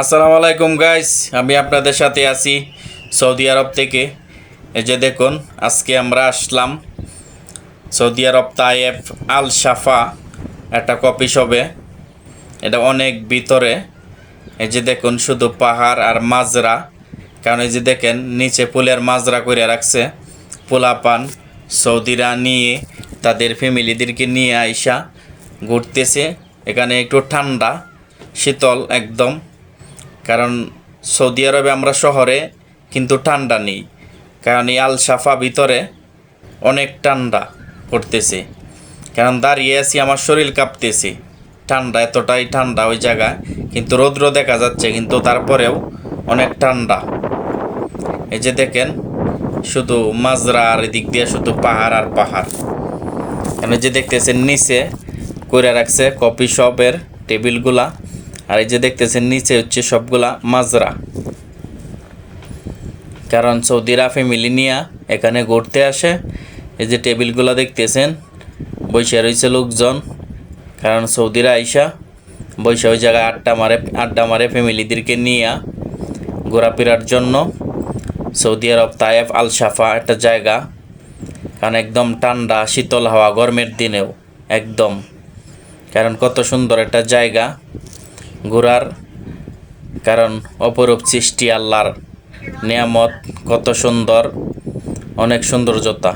আসসালামু আলাইকুম গাইস আমি আপনাদের সাথে আছি সৌদি আরব থেকে। এই যে দেখুন, আজকে আমরা আসলাম সৌদি আরব তাইফ আল শাফা একটা কপি শপে। এটা অনেক ভিতরে। এই যে দেখুন, শুধু পাহাড় আর মাজরা। কারণ এই যে দেখেন, নিচে পুলের মাজরা করে রাখছে। পোলাপান সৌদিরা নিয়ে, তাদের ফ্যামিলিদেরকে নিয়ে আইসা ঘুরতেছে। এখানে একটু ঠান্ডা, শীতল একদম। কারণ সৌদি আরবে আমরা শহরে কিন্তু ঠান্ডা নেই। কারণ এই আল সাফা ভিতরে অনেক ঠান্ডা পড়তেছে। কারণ দাঁড়িয়ে আছি, আমার শরীর কাঁপতেছে। ঠান্ডা, এতটাই ঠান্ডা ওই জায়গায়। কিন্তু রৌদ্র দেখা যাচ্ছে, কিন্তু তারপরেও অনেক ঠান্ডা। এই যে দেখেন, শুধু মাজরা আর এদিক দিয়ে শুধু পাহাড় আর পাহাড়। এখানে যে দেখতেছেন, নিচে করে রাখছে কফি শপের টেবিলগুলা। আর এই যে দেখতেছেন, নিচে হচ্ছে সবগুলা মাজরা। কারণ সৌদিরা ফ্যামিলি নিয়ে এখানে ঘুরতে আসে। এই যে টেবিলগুলো দেখতেছেন, বসে রয়েছে লোকজন। কারণ সৌদিরা আইসা বসে ওই জায়গায় আড্ডা মারে আড্ডা মারে ফ্যামিলিদেরকে নিয়ে ঘোরাফেরার জন্য। সৌদি আরব তায়েফ আল সাফা একটা জায়গা। কারণ একদম ঠান্ডা, শীতল হাওয়া গরমের দিনেও, একদম। কারণ কত সুন্দর একটা জায়গা। ঘোরার কারণ অপরূপ সৃষ্টি আল্লাহর নিয়ামত, কত সুন্দর, অনেক সৌন্দর্যতা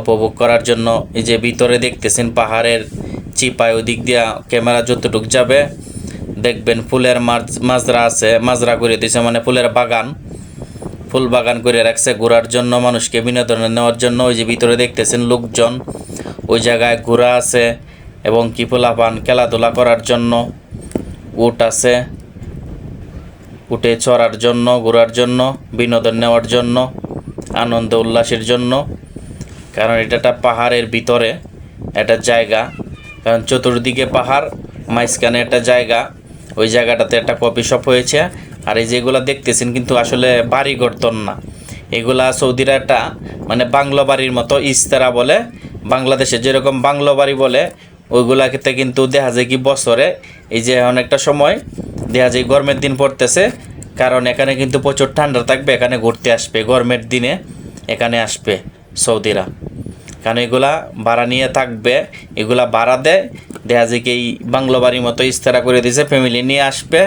উপভোগ করার জন্য। এই যে ভিতরে দেখতেছেন পাহাড়ের চিপায়, ওদিক দিয়া ক্যামেরা যতটুক যাবে, দেখবেন ফুলের মাজরা আছে, মাজরা করে দিয়েছে মানে ফুলের বাগান। ফুল বাগান করে রাখছে ঘোরার জন্য, মানুষকে বিনোদনে নেওয়ার জন্য। ওই যে ভিতরে দেখতেছেন লোকজন, ওই জায়গায় ঘোরা আছে এবং কি পোলাপান খেলাধুলা করার জন্য। উট আছে। উটে চড়ার জন্য, ঘোরার জন্য, বিনোদন নেওয়ার জন্য, আনন্দ উল্লাসের জন্য। কারণ এটা একটা পাহাড়ের ভিতরে একটা জায়গা। কারণ চতুর্দিকে পাহাড়, মাঝখানে একটা জায়গা। ওই জায়গাটাতে একটা কফি শপ হয়েছে। আর এই যেগুলো দেখতেছেন কিন্তু আসলে বাড়ি গড়তন না। এগুলা সৌদিরা একটা মানে বাংলো বাড়ির মতো ইস্তারা বলে। বাংলাদেশে যেরকম বাংলো বাড়ি বলে ওইগুলাতে কিন্তু দেখা যায় কি বছরে, এই যে অনেকটা সময়, দেখা যায় গরমের দিন পড়তেছে, কারণ এখানে কিন্তু প্রচুর ঠান্ডা থাকবে, এখানে ঘুরতে আসবে, গরমের দিনে এখানে আসবে সৌদিরা। কারণ এগুলা ভাড়া নিয়ে থাকবে, এগুলা ভাড়া দেয়, দেখা যায় কি এই বাংলো বাড়ির মতো ইস্তারা করে দিয়েছে ফ্যামিলি নিয়ে আসবে,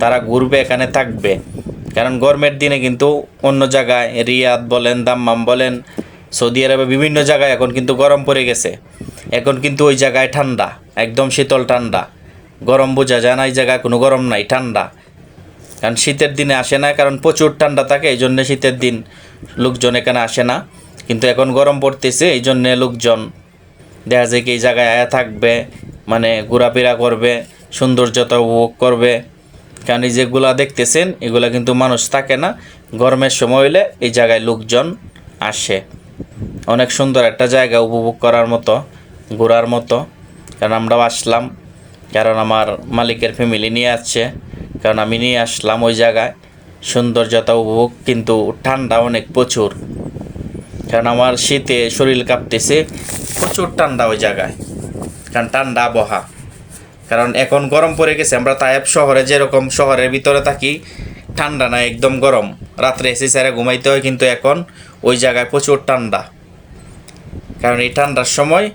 তারা ঘুরবে, এখানে থাকবে। কারণ গরমের দিনে কিন্তু অন্য জায়গায় রিয়াদ বলেন, দাম্মাম বলেন, সৌদি আরবে বিভিন্ন জায়গায় এখন কিন্তু গরম পড়ে গেছে। এখন কিন্তু ওই জায়গায় ঠান্ডা, একদম শীতল ঠান্ডা। গরম বোঝা যায় না, এই জায়গায় কোনো গরম নাই, ঠান্ডা। কারণ শীতের দিনে আসে না, কারণ প্রচুর ঠান্ডা থাকে, এই জন্য শীতের দিন লোকজন এখানে আসে না। কিন্তু এখন গরম পড়তেছে, এই জন্যে লোকজন দেখা যায় কি এই জায়গায় আয়া থাকবে মানে ঘোরাফেরা করবে সৌন্দর্যতা উপভোগ করবে। কারণ এই যেগুলা দেখতেছেন, এগুলা কিন্তু মানুষ থাকে না। গরমের সময় হইলে এই জায়গায় লোকজন আসে। অনেক সুন্দর একটা জায়গা উপভোগ করার মতো। ঘোরার মতো। কারণ আমরাও আসলাম। কারণ আমার মালিকের ফ্যামিলি নিয়ে আসছে। কারণ আমি নিয়ে আসলাম ওই জায়গায়। সৌন্দর্যতা উপভোগ কিন্তু ঠান্ডা অনেক প্রচুর। কারণ আমার শীতে শরীর কাঁপতেছে, প্রচুর ঠান্ডা ওই জায়গায়। কারণ ঠান্ডা আবহাওয়া। কারণ এখন গরম পড়ে গেছে, আমরা তায়েব শহরে যেরকম শহরের ভিতরে থাকি, ঠান্ডা না, একদম গরম। রাত্রে এসে স্যারে ঘুমাইতে হয়, কিন্তু এখন ওই জায়গায় প্রচুর ঠান্ডা। কারণ এই ঠান্ডার সময়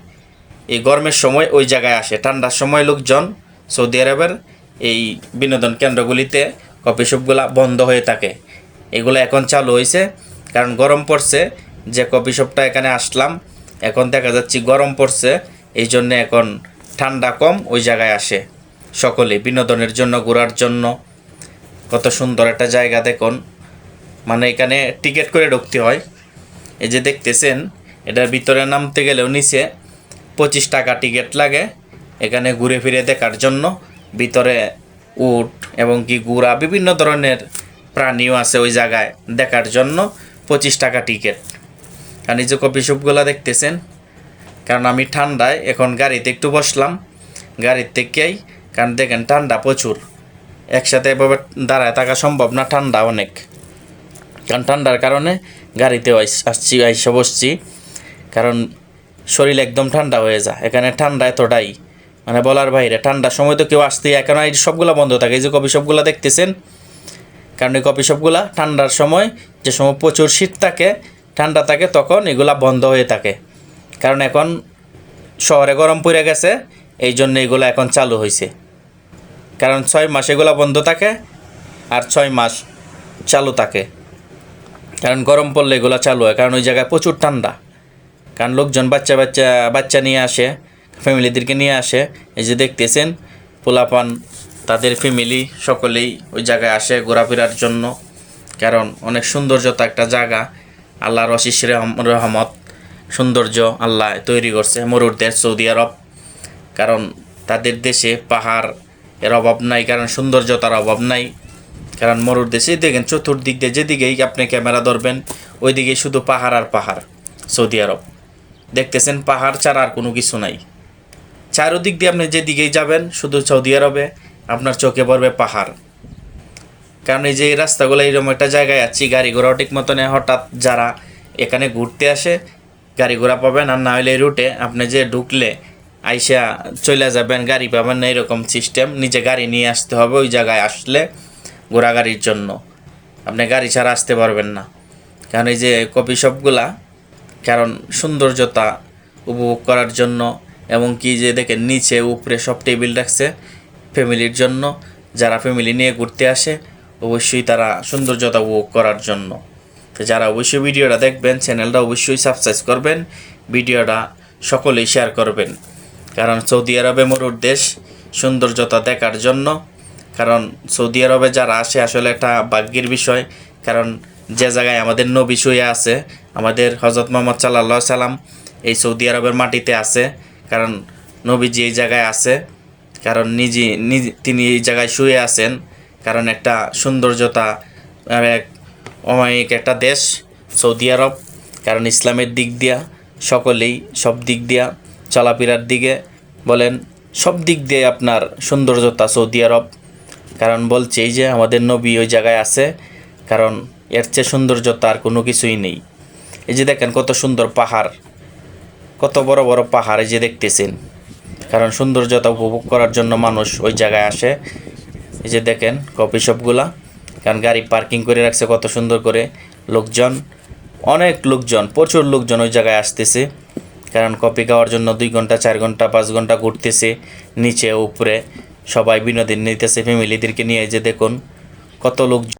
এই গরমের সময় ওই জায়গায় আসে। ঠান্ডার সময় লোকজন সৌদি আরবের এই বিনোদন কেন্দ্রগুলিতে কফি শপগুলা বন্ধ হয়ে থাকে। এগুলো এখন চালু হয়েছে কারণ গরম পড়ছে, যে কফি শপটা এখানে আসলাম, এখন দেখা যাচ্ছে গরম পড়ছে, এই জন্য এখন ঠান্ডা কম, ওই জায়গায় আসে। সকলে বিনোদনের জন্য ঘোরার জন্য। কত সুন্দর একটা জায়গা দেখুন। মানে এখানে টিকিট করে ঢুকতে হয়। এই যে দেখতেছেন, এটার ভিতরে নামতে গেলেও নিচে পঁচিশ টাকা টিকিট লাগে। এখানে ঘুরে ফিরে দেখার জন্য। ভিতরে উট এবং কি গুড়া, বিভিন্ন ধরনের প্রাণীও আছে ওই জায়গায় দেখার জন্য। পঁচিশ টাকা টিকিট। কারণ এই যে কফি শপগুলো দেখতেছেন, কারণ আমি ঠান্ডায় এখন গাড়িতে একটু বসলাম। গাড়ির থেকেই, কারণ দেখেন ঠান্ডা প্রচুর। একসাথে এভাবে দাঁড়ায় থাকা সম্ভব না ঠান্ডা অনেক। কারণ ঠান্ডার কারণে গাড়িতে আসছি, আইসা বসছি। কারণ শরীর একদম ঠান্ডা হয়ে যায়। এখানে ঠান্ডা এতটাই। মানে বলার বাইরে, ঠান্ডার সময় তো কেউ আসতেই এখন এই সবগুলা বন্ধ থাকে। এই যে কফি শপগুলো দেখতেছেন, কারণ এই কফি শপগুলা ঠান্ডার সময় যে সময় প্রচুর শীত থাকে, ঠান্ডা থাকে, তখন এগুলা বন্ধ হয়ে থাকে। কারণ এখন শহরে গরম পড়ে গেছে, এই জন্য এগুলো এখন চালু হয়েছে কারণ ছয় মাস এগুলো বন্ধ থাকে, আর ছয় মাস চালু থাকে। কারণ গরম পড়লে এগুলো চালু হয়, কারণ ওই জায়গায় প্রচুর ঠান্ডা। কারণ লোকজন বাচ্চা বাচ্চা বাচ্চা নিয়ে আসে, ফ্যামিলিদেরকে নিয়ে আসে। এই যে দেখতেছেন, পোলাপান তাদের ফ্যামিলি সকলেই ওই জায়গায় আসে ঘোরাফেরার জন্য। কারণ অনেক সৌন্দর্যতা একটা জায়গা। আল্লাহর অশিস রহম- রহমত, সৌন্দর্য আল্লাহ তৈরি করছে মরুর দেশ সৌদি আরব। কারণ তাদের দেশে পাহাড় এর অভাব নাই, কারণ সৌন্দর্যতার অভাব নাই। কারণ মরুর দেশে দেখেন চতুর্দিক দিয়ে যেদিকেই আপনি ক্যামেরা ধরবেন ওইদিকে শুধু পাহাড় আর পাহাড়, সৌদি আরব। দেখতেছেন পাহাড় ছাড়া আর কোনো কিছু নাই। চারোদিক দিয়ে আপনি যেদিকেই যাবেন, শুধু সৌদি আরবে, আপনার চোখে পড়বে পাহাড়। কারণ এই যে রাস্তাগুলো এইরকম একটা জায়গায় আছি, গাড়ি ঘোড়াও ঠিক মতনে হঠাৎ যারা এখানে ঘুরতে আসে, গাড়ি ঘোড়া পাবেন আর না হলে এই রুটে আপনি যে ঢুকলে আইসা চলে যাবেন, গাড়ি পাবেন না, এরকম সিস্টেম নিজে গাড়ি নিয়ে আসতে হবে, ওই জায়গায় আসলে ঘোরাগাড়ির জন্য। আপনি গাড়ি ছাড়া আসতে পারবেন না। কারণ এই যে কপি শপগুলা কারণ সৌন্দর্যতা উপভোগ করার জন্য এবং কি যে দেখেন নিচে, উপরে সব টেবিল রাখছে ফ্যামিলির জন্য। যারা ফ্যামিলি নিয়ে ঘুরতে আসে, অবশ্যই তারা সৌন্দর্যতা উপভোগ করার জন্য। তো যারা অবশ্যই ভিডিওটা দেখবেন, চ্যানেলটা অবশ্যই সাবস্ক্রাইব করবেন, ভিডিওটা সকলেই শেয়ার করবেন। কারণ সৌদি আরবে মরুর দেশ সৌন্দর্যতা দেখার জন্য। কারণ সৌদি আরবে যারা আসে, আসলে একটা ভাগ্যের বিষয়। কারণ যে জায়গায় আমাদের নবী শুয়ে আছে, আমাদের হজরত মোহাম্মদ সাল্লাহ সাল্লাম এই সৌদি আরবের মাটিতে আছে। কারণ নবীজি এই জায়গায় আছে, কারণ নিজে নিজে, তিনি এই জায়গায় শুয়ে আছেন। কারণ একটা সৌন্দর্যতা এক অমায়িক একটা দেশ, সৌদি আরব। কারণ ইসলামের দিক দিয়া, সকলেই সব দিক দিয়া চলাফেরার দিকে বলেন, সব দিক দিয়ে আপনার সৌন্দর্যতা সৌদি আরব। কারণ বলছে এই যে আমাদের নবী ওই জায়গায় আছে, কারণ এর চেয়ে সৌন্দর্যতা আর কোনো কিছুই নেই। এই যে দেখেন কত সুন্দর পাহাড়, কত বড় বড় পাহাড় এই যে দেখতেছেন। কারণ সৌন্দর্যতা উপভোগ করার জন্য মানুষ ওই জায়গায় আসে। এই যে দেখেন কফি শপগুলা, কারণ গাড়ি পার্কিং করে রাখছে কত সুন্দর করে লোকজন, অনেক লোকজন, প্রচুর লোকজন ওই জায়গায় আসতেছে। কারণ কফি খাওয়ার জন্য দুই ঘণ্টা, চার ঘণ্টা, পাঁচ ঘণ্টা ঘুরতেছে, নিচে, উপরে, সবাই বিনোদন নিতেছে ফ্যামিলিদেরকে নিয়ে যে দেখুন কত লোক